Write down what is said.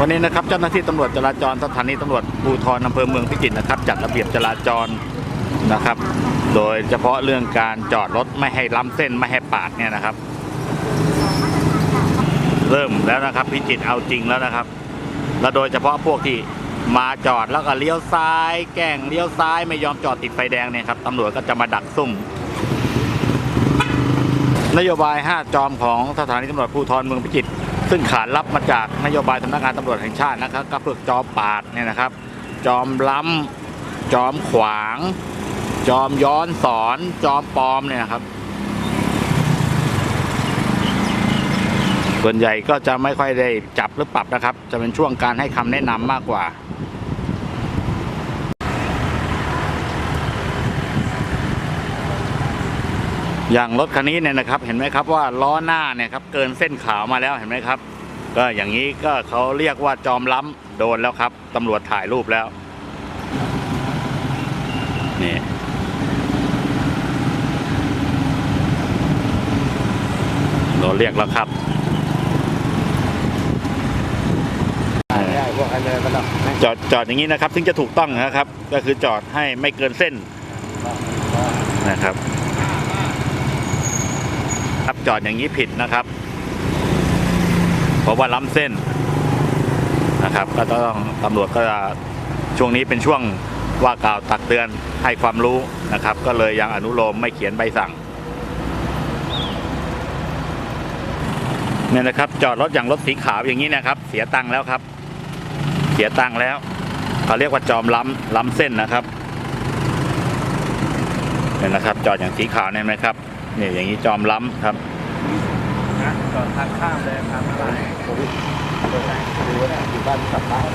วันนี้นะครับเจ้าหน้าที่ตำรวจจราจรสถานีตำรวจภูธรอำเภอเมืองพิจิตรนะครับ จัดระเบียบจราจรนะครับ โดยเฉพาะเรื่องการจอดรถไม่ให้ล้ำเส้นไม่ให้ปาดเนี่ยนะครับ เริ่มแล้วนะครับพิจิตรเอาจริงแล้วนะครับ และโดยเฉพาะพวกที่มาจอดแล้วก็เลี้ยวซ้าย แกล้งเลี้ยวซ้ายไม่ยอมจอดติดไฟแดงเนี่ยครับตำรวจก็จะมาดักซุ่มนโยบาย 5 จอมของสถานีตำรวจภูธรเมืองพิจิตร ซึ่งขานรับมาจากนโยบายสำนักงานตำรวจแห่งชาตินะครับก็เพื่อจอมปาดเนี่ยนะครับ จอมล้ำจอมขวาง จอมย้อนสอน จอมปลอมเนี่ยนะครับ ส่วนใหญ่ก็จะไม่ค่อยได้จับหรือปรับนะครับ จะเป็นช่วงการให้คำแนะนำมากกว่า อย่างรถคันนี้เนี่ยนะครับเห็นไหมครับว่าล้อหน้าเนี่ยครับเกินเส้นขาวมาแล้วเห็นไหมครับ ก็อย่างนี้ก็เขาเรียกว่าจอมล้ำโดนแล้วครับตำรวจถ่ายรูปแล้วนี่โดนเรียกแล้วครับได้พวกอันเลยก็ต้องไม่จอดจอดอย่างนี้นะครับ ถึงจะถูกต้องนะครับ ก็คือจอดให้ไม่เกินเส้นนะครับ ครับ จอดอย่างนี้ผิดนะครับ เพราะว่าล้ำเส้นนะครับ ก็ต้องตำรวจก็จะช่วงนี้เป็นช่วงว่ากล่าวตักเตือนให้ความรู้นะครับ ก็เลยยังอนุโลมไม่เขียนใบสั่งเนี่ยนะครับ จอดรถอย่างรถสีขาวอย่างนี้นะครับ เสียตังค์แล้วครับ เสียตังค์แล้วเขาเรียกว่าจอมล้ำล้ำเส้นนะครับเนี่ยนะครับ จอดอย่างสีขาวเนี่ยไหมครับ นี่ยอย่างนี้จอมล้ำครับนะจอดทางข้ามเลยทางอะไรผมดูนะอยู่บ้านกลับบ้าน